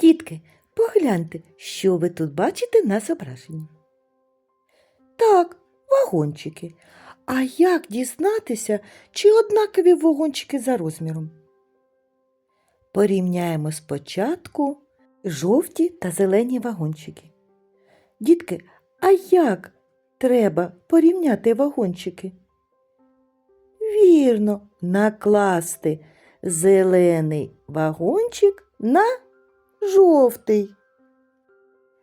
Дітки, погляньте, що ви тут бачите на зображенні. Так, вагончики. А як дізнатися, чи однакові вагончики за розміром? Порівняємо спочатку жовті та зелені вагончики. Дітки, а як треба порівняти вагончики? Вірно, накласти зелений вагончик на жовтий.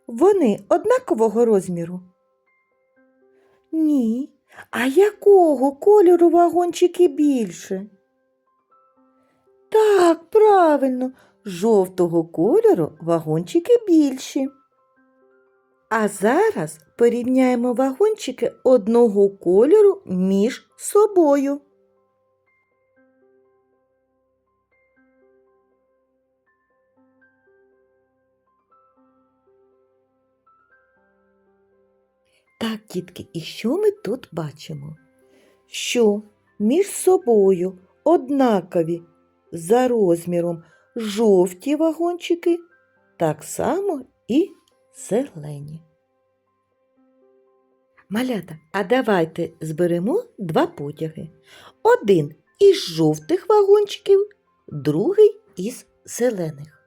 Вони однакового розміру? Ні. А якого кольору вагончики більше? Так, правильно, жовтого кольору вагончики більші. А зараз порівняємо вагончики одного кольору між собою. Так, дітки, і що ми тут бачимо? Що між собою однакові за розміром жовті вагончики, так само і зелені. Малята, а давайте зберемо два потяги. Один із жовтих вагончиків, другий із зелених.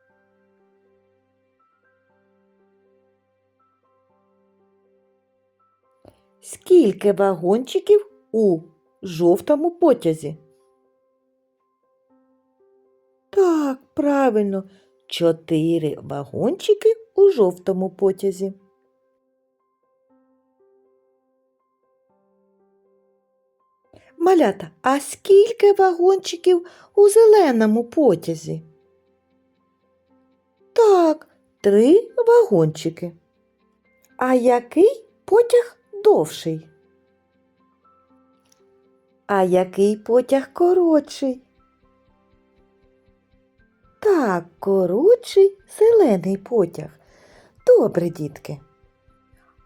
Скільки вагончиків у жовтому потязі? Так, правильно, чотири вагончики у жовтому потязі. Малята, а скільки вагончиків у зеленому потязі? Так, три вагончики. А який потяг довший? А який потяг коротший? Так, коротший зелений потяг. Добре, дітки.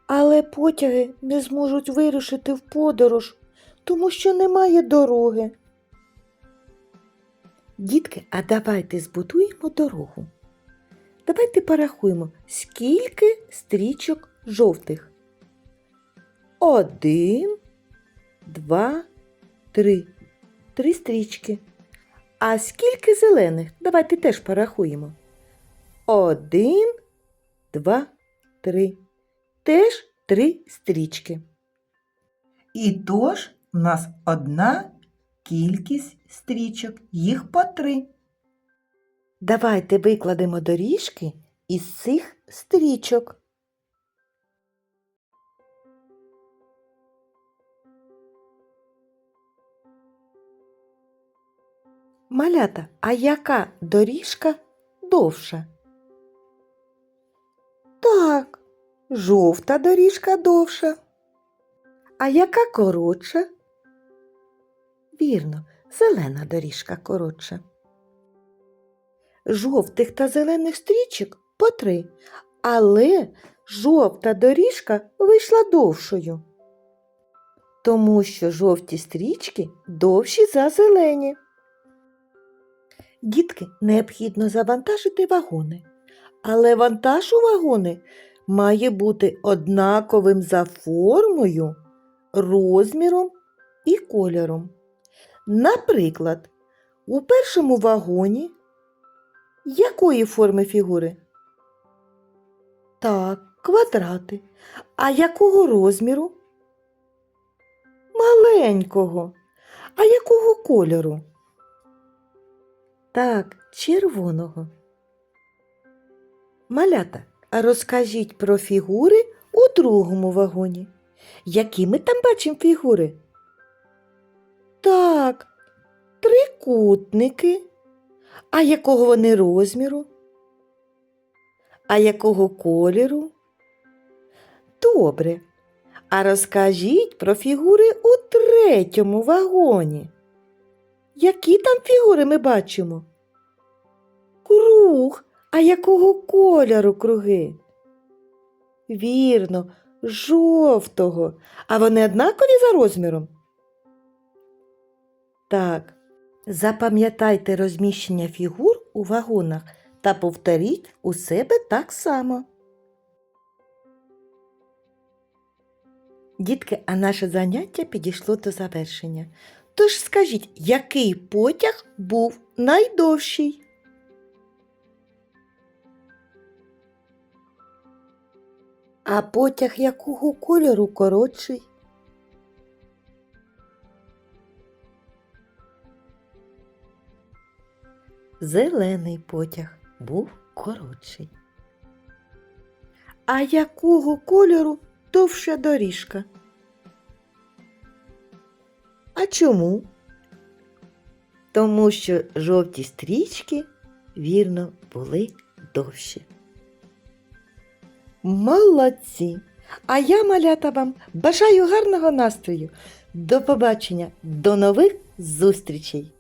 Але потяги не зможуть вирушити в подорож, тому що немає дороги. Дітки, а давайте збудуємо дорогу. Давайте порахуємо, скільки стрічок жовтих. Один, два, три. Три стрічки. А скільки зелених? Давайте теж порахуємо. Один, два, три. Теж три стрічки. І тож у нас одна кількість стрічок, їх по три. Давайте викладемо доріжки із цих стрічок. Малята, а яка доріжка довша? Так, жовта доріжка довша. А яка коротша? Вірно, зелена доріжка коротша. Жовтих та зелених стрічок по три, але жовта доріжка вийшла довшою. Тому що жовті стрічки довші за зелені. Дітки необхідно завантажити вагони, але вантаж у вагони має бути однаковим за формою, розміром і кольором. Наприклад, у першому вагоні якої форми фігури? Так, квадрати. А якого розміру? Маленького. А якого кольору? Так, червоного. Малята, розкажіть про фігури у другому вагоні. Які ми там бачимо фігури? Так, трикутники. А якого вони розміру? А якого кольору? Добре. А розкажіть про фігури у третьому вагоні. Які там фігури ми бачимо? Круг. А якого кольору круги? Вірно, жовтого. А вони однакові за розміром? Так. Запам'ятайте розміщення фігур у вагонах та повторіть у себе так само. Дітки, а наше заняття підійшло до завершення. Тож скажіть, який потяг був найдовший? А потяг якого кольору коротший? Зелений потяг був коротший. А якого кольору довша доріжка? А чому? Тому що жовті стрічки, вірно, були довші. Молодці! А я, малята, вам бажаю гарного настрою. До побачення, до нових зустрічей!